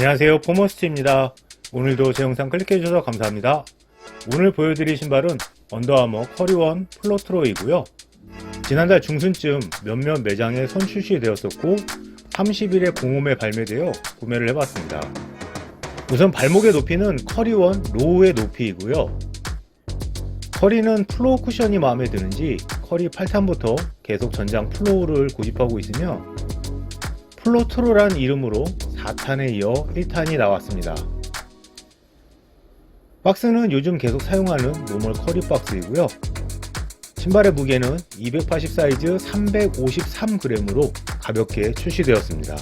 안녕하세요. 포머스트입니다. 오늘도 제 영상 클릭해주셔서 감사합니다. 오늘 보여드릴 신발은 언더아머 커리원 플로트로이고요. 지난달 중순쯤 몇몇 매장에 선출시 되었었고 30일에 공홈에 발매되어 구매를 해봤습니다. 우선 발목의 높이는 커리원 로우의 높이이고요. 커리는 플로우 쿠션이 마음에 드는지 커리 8탄부터 계속 전장 플로우를 고집하고 있으며 플로트로란 이름으로 4탄에 이어 1탄이 나왔습니다. 박스는 요즘 계속 사용하는 노멀 커리 박스이고요. 신발의 무게는 280 사이즈 353g으로 가볍게 출시되었습니다.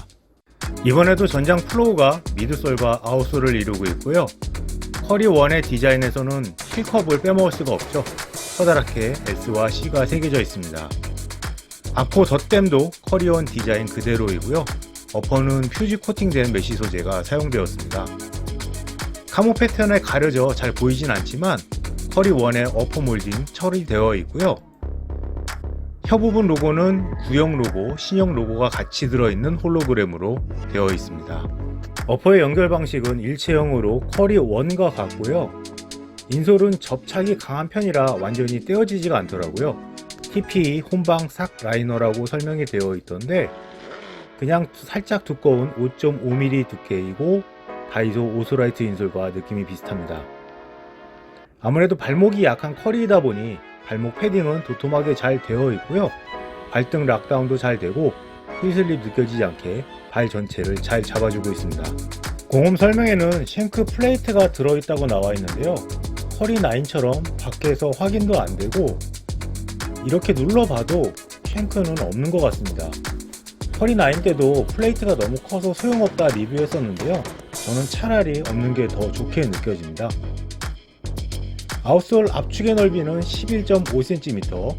이번에도 전장 플로우가 미드솔과 아웃솔을 이루고 있고요. 커리 1의 디자인에서는 힐컵을 빼먹을 수가 없죠. 커다랗게 S와 C가 새겨져 있습니다. 앞코 덧댐도 커리원 디자인 그대로이고요. 어퍼는 퓨지 코팅된 메쉬 소재가 사용되었습니다. 카모 패턴에 가려져 잘 보이진 않지만 커리1의 어퍼 몰딩 처리되어 있고요. 혀 부분 로고는 구형 로고, 신형 로고가 같이 들어있는 홀로그램으로 되어 있습니다. 어퍼의 연결 방식은 일체형으로 커리1과 같고요. 인솔은 접착이 강한 편이라 완전히 떼어지지가 않더라고요. TPE 혼방 삭 라이너라고 설명이 되어 있던데 그냥 살짝 두꺼운 5.5mm 두께이고 다이소 오스라이트 인솔과 느낌이 비슷합니다. 아무래도 발목이 약한 커리이다 보니 발목 패딩은 도톰하게 잘 되어 있고요. 발등 락다운도 잘 되고 휘슬립 느껴지지 않게 발 전체를 잘 잡아주고 있습니다. 공홈 설명에는 쉔크 플레이트가 들어있다고 나와 있는데요. 커리 9처럼 밖에서 확인도 안 되고 이렇게 눌러봐도 쉔크는 없는 것 같습니다. 커리9 때도 플레이트가 너무 커서 소용없다 리뷰했었는데요. 저는 차라리 없는 게 더 좋게 느껴집니다. 아웃솔 압축의 넓이는 11.5cm,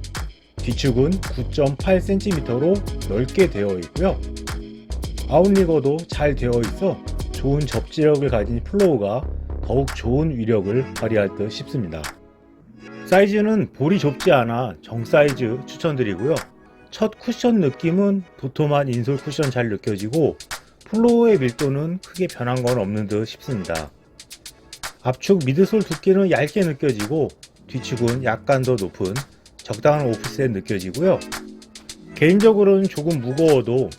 뒤축은 9.8cm로 넓게 되어 있고요. 아웃리거도 잘 되어 있어 좋은 접지력을 가진 플로우가 더욱 좋은 위력을 발휘할 듯 싶습니다. 사이즈는 볼이 좁지 않아 정 사이즈 추천드리고요. 첫 쿠션 느낌은 도톰한 인솔 쿠션 잘 느껴지고 플로어의 밀도는 크게 변한 건 없는 듯 싶습니다. 앞축 미드솔 두께는 얇게 느껴지고 뒤축은 약간 더 높은 적당한 오프셋 느껴지고요. 개인적으로는 조금 무거워도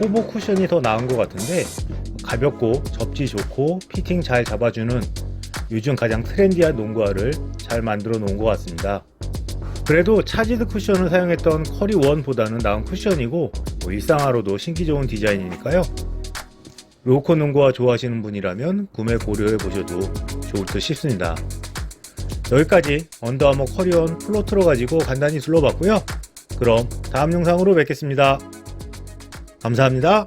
호보 쿠션이 더 나은 것 같은데 가볍고 접지 좋고 피팅 잘 잡아주는 요즘 가장 트렌디한 농구화를 잘 만들어 놓은 것 같습니다. 그래도 차지드 쿠션을 사용했던 커리 1보다는 나은 쿠션이고 뭐 일상화로도 신기 좋은 디자인이니까요. 로코 농구화 좋아하시는 분이라면 구매 고려해 보셔도 좋을 듯 싶습니다. 여기까지 언더아머 커리온 플로트로 가지고 간단히 둘러봤고요. 그럼 다음 영상으로 뵙겠습니다. 감사합니다.